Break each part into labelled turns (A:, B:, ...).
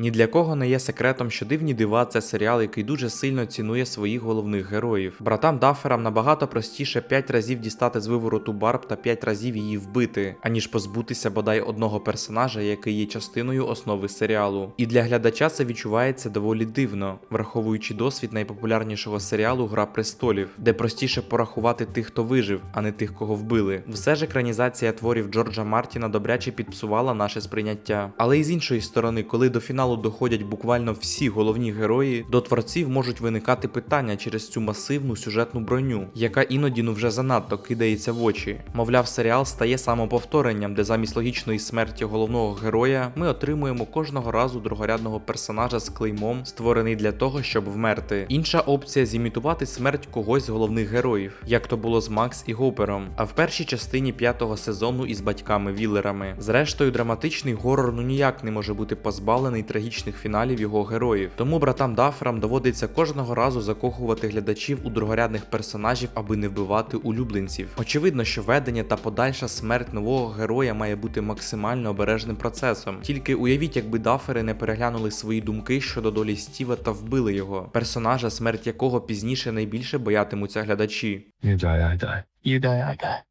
A: Ні для кого не є секретом, що дивні дива це серіал, який дуже сильно цінує своїх головних героїв. Братам Дафферам набагато простіше 5 разів дістати з вивороту Барб та 5 разів її вбити, аніж позбутися бодай одного персонажа, який є частиною основи серіалу. І для глядача це відчувається доволі дивно, враховуючи досвід найпопулярнішого серіалу Гра престолів, де простіше порахувати тих, хто вижив, а не тих, кого вбили. Все ж екранізація творів Джорджа Мартіна добряче підпсувала наше сприйняття. Але і з іншої сторони, коли до фіналу доходять буквально всі головні герої, до творців можуть виникати питання через цю масивну сюжетну броню, яка іноді ну вже занадто кидається в очі. Мовляв, серіал стає самоповторенням, де замість логічної смерті головного героя ми отримуємо кожного разу другорядного персонажа з клеймом, створений для того, щоб вмерти. Інша опція зімітувати смерть когось з головних героїв, як то було з Макс і Гопером. А в першій частині п'ятого сезону із батьками Віллерами. Зрештою, драматичний горор ну ніяк не може бути позбавлений трагічних фіналів його героїв. Тому братам Дафферам доводиться кожного разу закохувати глядачів у другорядних персонажів, аби не вбивати улюбленців. Очевидно, що ведення та подальша смерть нового героя має бути максимально обережним процесом. Тільки уявіть, якби Даффери не переглянули свої думки щодо долі Стіва та вбили його, персонажа, смерть якого пізніше найбільше боятимуться глядачі.
B: You die, I die. You die, I die.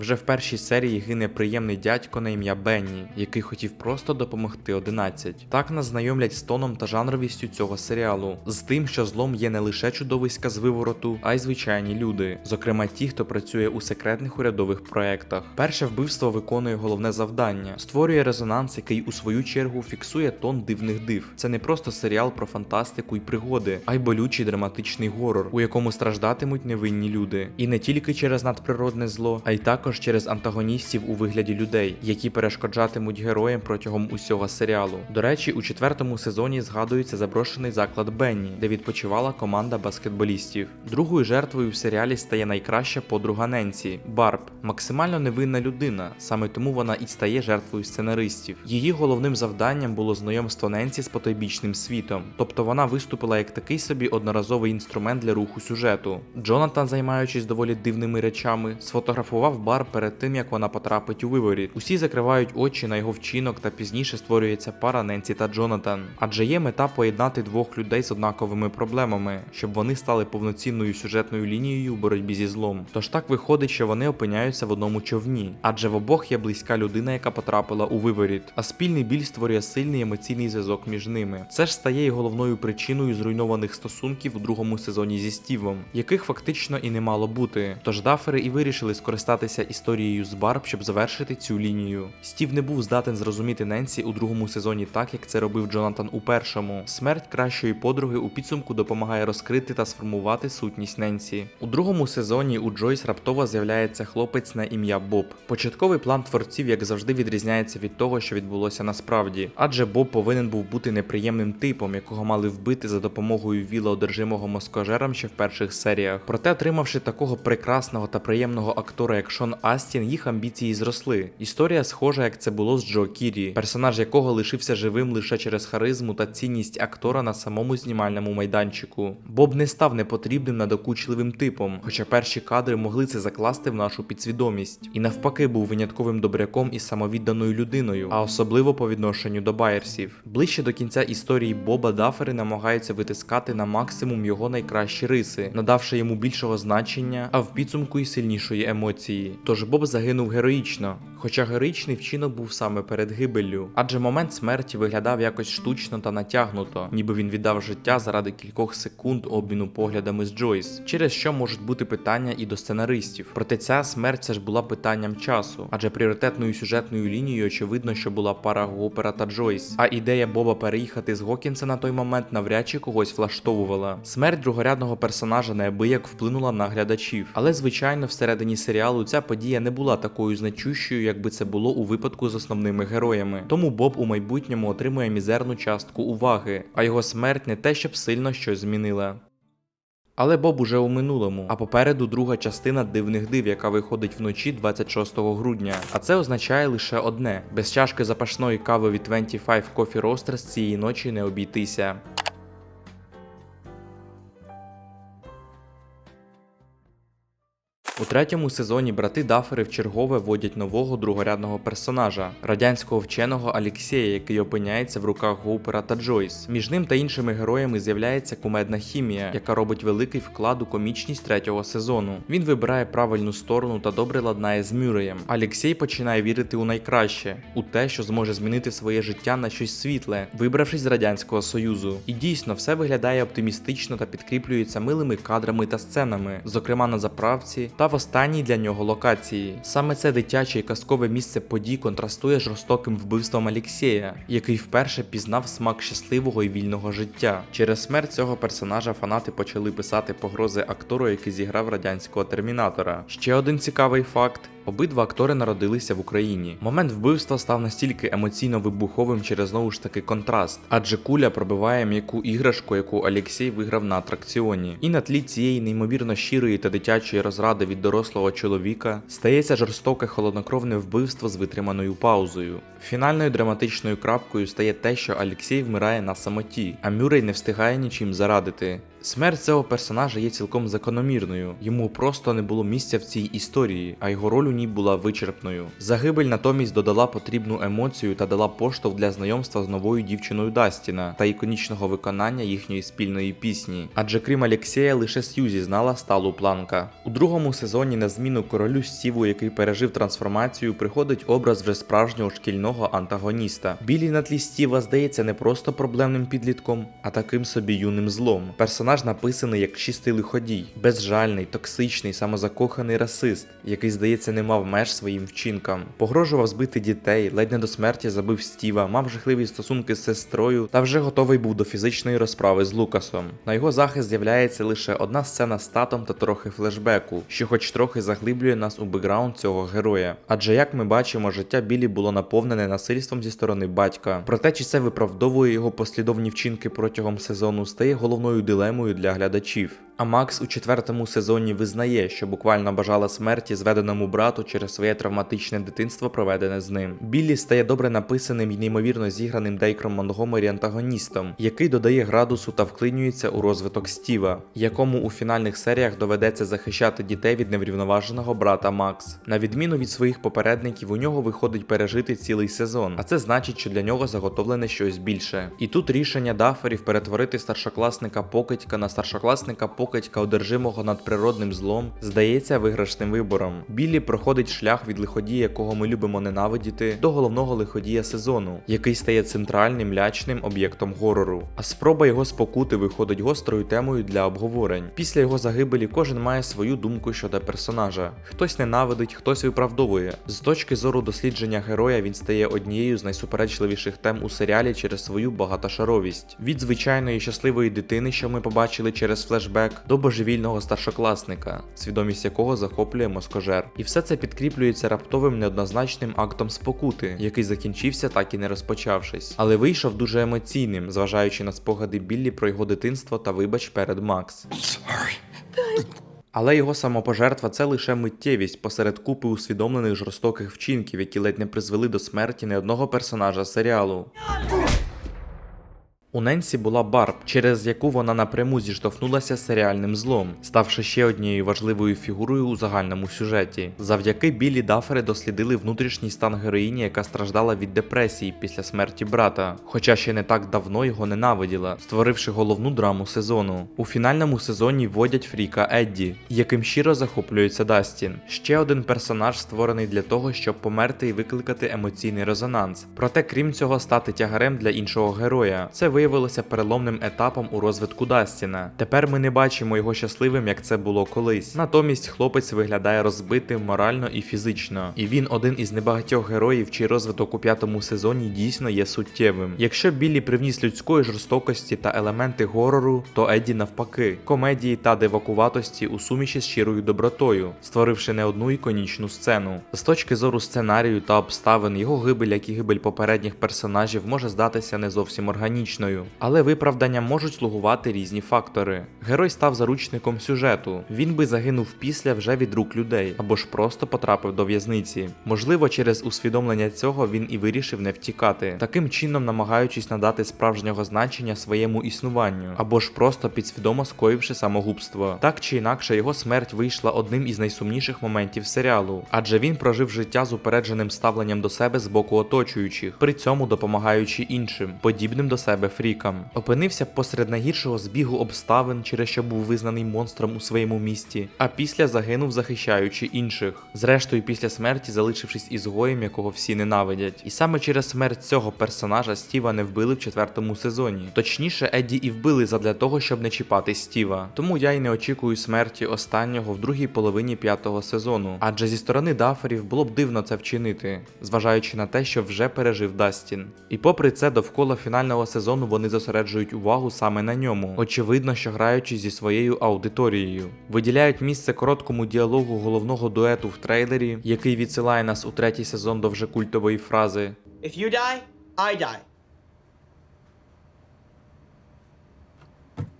A: Вже в першій серії гине приємний дядько на ім'я Бенні, який хотів просто допомогти 11. Так нас знайомлять з тоном та жанровістю цього серіалу, з тим, що злом є не лише чудовиська з вивороту, а й звичайні люди, зокрема ті, хто працює у секретних урядових проектах. Перше вбивство виконує головне завдання, створює резонанс, який у свою чергу фіксує тон дивних див. Це не просто серіал про фантастику і пригоди, а й болючий драматичний горор, у якому страждатимуть невинні люди. І не тільки через надприродне зло, а й також через антагоністів у вигляді людей, які перешкоджатимуть героям протягом усього серіалу. До речі, у четвертому сезоні згадується заброшений заклад Бенні, де відпочивала команда баскетболістів. Другою жертвою в серіалі стає найкраща подруга Ненсі Барб, максимально невинна людина, саме тому вона і стає жертвою сценаристів. Її головним завданням було знайомство Ненсі з потойбічним світом, тобто вона виступила як такий собі одноразовий інструмент для руху сюжету. Джонатан, займаючись доволі дивними речами, сфотографував Барб перед тим, як вона потрапить у виворіт. Усі закривають очі на його вчинок, та пізніше створюється пара Ненсі та Джонатан. Адже є мета поєднати двох людей з однаковими проблемами, щоб вони стали повноцінною сюжетною лінією у боротьбі зі злом. Тож так виходить, що вони опиняються в одному човні, адже в обох є близька людина, яка потрапила у виворіт. А спільний біль створює сильний емоційний зв'язок між ними. Це ж стає й головною причиною зруйнованих стосунків у другому сезоні зі Стівом, яких фактично і не мало бути. Тож дафери і вирішили скористатися історією з Барб, щоб завершити цю лінію. Стів не був здатен зрозуміти Ненсі у другому сезоні так, як це робив Джонатан у першому. Смерть кращої подруги у підсумку допомагає розкрити та сформувати сутність Ненсі. У другому сезоні у Джойс раптово з'являється хлопець на ім'я Боб. Початковий план творців, як завжди, відрізняється від того, що відбулося насправді, адже Боб повинен був бути неприємним типом, якого мали вбити за допомогою віла, одержимого москожером ще в перших серіях. Проте, отримавши такого прекрасного та приємного актора, як Шон Астін, їх амбіції зросли. Історія схожа, як це було з Джо Кірі, персонаж якого лишився живим лише через харизму та цінність актора на самому знімальному майданчику. Боб не став непотрібним надокучливим типом, хоча перші кадри могли це закласти в нашу підсвідомість, і навпаки був винятковим добряком і самовідданою людиною, а особливо по відношенню до байерсів. Ближче до кінця історії Боба Дафери намагаються витискати на максимум його найкращі риси, надавши йому більшого значення, а в підсумку й сильнішої емоції. Тож Боб загинув героїчно, хоча героїчний вчинок був саме перед гибеллю, адже момент смерті виглядав якось штучно та натягнуто, ніби він віддав життя заради кількох секунд обміну поглядами з Джойс, через що можуть бути питання і до сценаристів. Проте ця смерть все ж була питанням часу, адже пріоритетною сюжетною лінією очевидно, що була пара Гопера та Джойс. А ідея Боба переїхати з Гокінса на той момент навряд чи когось влаштовувала. Смерть другорядного персонажа неабияк вплинула на глядачів, але звичайно, всередині серіалу ця подія не була такою значущою, якби це було у випадку з основними героями. Тому Боб у майбутньому отримує мізерну частку уваги, а його смерть не те, щоб сильно щось змінила. Але Боб уже у минулому, а попереду друга частина дивних див, яка виходить вночі 26 грудня. А це означає лише одне: без чашки запашної кави від 25 Coffee Roasters цієї ночі не обійтися. У третьому сезоні брати Дафери вчергове вводять нового другорядного персонажа радянського вченого Алексея, який опиняється в руках Гоупера та Джойс. Між ним та іншими героями з'являється кумедна хімія, яка робить великий вклад у комічність третього сезону. Він вибирає правильну сторону та добре ладнає з Мюреєм. Алексей починає вірити у найкраще, у те, що зможе змінити своє життя на щось світле, вибравшись з радянського союзу. І дійсно все виглядає оптимістично та підкріплюється милими кадрами та сценами, зокрема на заправці та в останній для нього локації. Саме це дитяче і казкове місце подій контрастує жорстоким вбивством Алексея, який вперше пізнав смак щасливого і вільного життя. Через смерть цього персонажа фанати почали писати погрози актору, який зіграв радянського термінатора. Ще один цікавий факт. Обидва актори народилися в Україні. Момент вбивства став настільки емоційно вибуховим через знову ж таки контраст, адже куля пробиває м'яку іграшку, яку Олексій виграв на атракціоні. І на тлі цієї неймовірно щирої та дитячої розради від дорослого чоловіка стається жорстоке холоднокровне вбивство з витриманою паузою. Фінальною драматичною крапкою стає те, що Алексій вмирає на самоті, а Мюррей не встигає нічим зарадити. Смерть цього персонажа є цілком закономірною. Йому просто не було місця в цій історії, а його роль у ній була вичерпною. Загибель натомість додала потрібну емоцію та дала поштовх для знайомства з новою дівчиною Дастіна та іконічного виконання їхньої спільної пісні. Адже крім Алексея, лише Сьюзі знала сталу планка. У другому сезоні на зміну королю Стіву, який пережив трансформацію, приходить образ вже справжнього шкільного антагоніста. Білі на тлі Стіва здається не просто проблемним підлітком, а таким собі юним злом. Персонаж написаний як чистий лиходій, безжальний, токсичний, самозакоханий расист, який, здається, не мав меж своїм вчинкам. Погрожував збити дітей, ледь не до смерті забив Стіва, мав жахливі стосунки з сестрою та вже готовий був до фізичної розправи з Лукасом. На його захист з'являється лише одна сцена з татом та трохи флешбеку, що хоч трохи заглиблює нас у бекграунд цього героя. Адже як ми бачимо, життя Білі було наповнене насильством зі сторони батька. Проте, чи це виправдовує його послідовні вчинки протягом сезону, стає головною дилемою для глядачів. А Макс у четвертому сезоні визнає, що буквально бажала смерті зведеному брату через своє травматичне дитинство, проведене з ним. Біллі стає добре написаним і неймовірно зіграним Дейкром Монгомері антагоністом, який додає градусу та вклинюється у розвиток Стіва, якому у фінальних серіях доведеться захищати дітей від неврівноваженого брата Макс. На відміну від своїх попередників, у нього виходить пережити цілий сезон, а це значить, що для нього заготовлене щось більше. І тут рішення Даферів перетворити старшокласника покидька на старшокласника покидька, одержимого надприродним злом, здається виграшним вибором. Біллі проходить шлях від лиходія, якого ми любимо ненавидіти, до головного лиходія сезону, який стає центральним лячним об'єктом горору. А спроба його спокути виходить гострою темою для обговорень. Після його загибелі кожен має свою думку щодо персонажа. Хтось ненавидить, хтось виправдовує. З точки зору дослідження героя він стає однією з найсуперечливіших тем у серіалі через свою багатошаровість. Від звичайної щасливої дитини, що ми побачили через флешбек, до божевільного старшокласника, свідомість якого захоплює москожер. І все це підкріплюється раптовим неоднозначним актом спокути, який закінчився так і не розпочавшись, але вийшов дуже емоційним, зважаючи на спогади Біллі про його дитинство та вибач перед Макс. Але його самопожертва це лише миттєвість посеред купи усвідомлених жорстоких вчинків, які ледь не призвели до смерті не одного персонажа серіалу. У Ненсі була Барб, через яку вона напряму зіштовхнулася з серіальним злом, ставши ще однією важливою фігурою у загальному сюжеті. Завдяки Білі Дафери дослідили внутрішній стан героїні, яка страждала від депресії після смерті брата, хоча ще не так давно його ненавиділа, створивши головну драму сезону. У фінальному сезоні вводять Фріка Едді, яким щиро захоплюється Дастін. Ще один персонаж створений для того, щоб померти і викликати емоційний резонанс. Проте, крім цього, стати тягарем для іншого героя. Це виявилося переломним етапом у розвитку Дастіна. Тепер ми не бачимо його щасливим, як це було колись. Натомість хлопець виглядає розбитим морально і фізично. І він один із небагатьох героїв, чий розвиток у п'ятому сезоні дійсно є суттєвим. Якщо Біллі привніс людської жорстокості та елементи горору, то Едді навпаки, комедії та девакуватості у суміші з щирою добротою, створивши не одну іконічну сцену. З точки зору сценарію та обставин, його гибель, як і гибель попередніх персонажів, може здатися не зовсім органічною. Причиною. Але виправданням можуть слугувати різні фактори. Герой став заручником сюжету. Він би загинув після вже від рук людей, або ж просто потрапив до в'язниці. Можливо, через усвідомлення цього він і вирішив не втікати, таким чином намагаючись надати справжнього значення своєму існуванню, або ж просто підсвідомо скоївши самогубство. Так чи інакше, його смерть вийшла одним із найсумніших моментів серіалу, адже він прожив життя з упередженим ставленням до себе з боку оточуючих, при цьому допомагаючи іншим, подібним до себе фрікам. Опинився посеред найгіршого збігу обставин, через що був визнаний монстром у своєму місті, а після загинув, захищаючи інших. Зрештою, після смерті залишившись ізгоєм, якого всі ненавидять. І саме через смерть цього персонажа Стіва не вбили в четвертому сезоні. Точніше, Едді і вбили задля того, щоб не чіпати Стіва. Тому я й не очікую смерті останнього в другій половині п'ятого сезону. Адже зі сторони Даферів було б дивно це вчинити, зважаючи на те, що вже пережив Дастін. І попри це, довкола фінального сезону вони зосереджують увагу саме на ньому, очевидно, що граючи зі своєю аудиторією. Виділяють місце короткому діалогу головного дуету в трейлері, який відсилає нас у третій сезон до вже культової фрази
C: If you die, I die.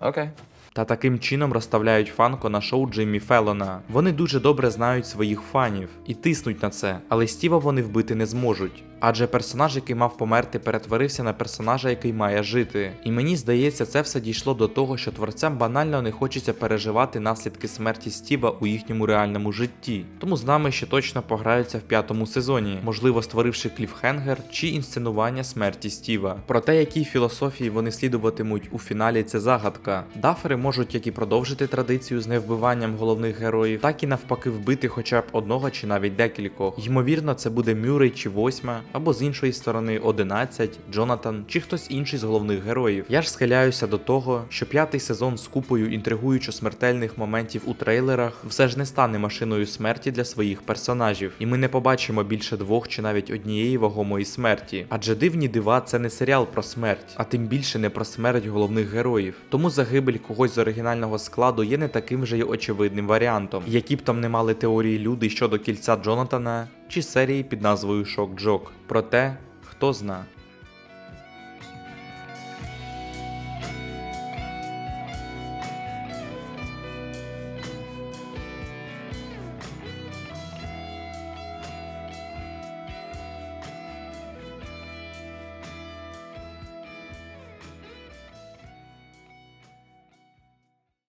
B: Okay.
A: Та таким чином розставляють фанко на шоу Джиммі Феллона. Вони дуже добре знають своїх фанів і тиснуть на це, але Стіва вони вбити не зможуть. Адже персонаж, який мав померти, перетворився на персонажа, який має жити. І мені здається, це все дійшло до того, що творцям банально не хочеться переживати наслідки смерті Стіва у їхньому реальному житті. Тому з нами ще точно пограються в п'ятому сезоні, можливо, створивши кліфхенгер чи інсценування смерті Стіва. Про те, якій філософії вони слідуватимуть у фіналі, це загадка. Дафери можуть як і продовжити традицію з невбиванням головних героїв, так і навпаки вбити хоча б одного чи навіть декількох. Ймовірно, це буде Мюррей чи восьма, або з іншої сторони 11, Джонатан чи хтось інший з головних героїв. Я ж схиляюся до того, що п'ятий сезон з купою інтригуючо смертельних моментів у трейлерах все ж не стане машиною смерті для своїх персонажів, і ми не побачимо більше двох чи навіть однієї вагомої смерті. Адже дивні дива це не серіал про смерть, а тим більше не про смерть головних героїв. Тому загибель когось з оригінального складу є не таким же й очевидним варіантом, які б там не мали теорії люди щодо кільця Джонатана чи серії під назвою Шок Джок. Проте, хто зна.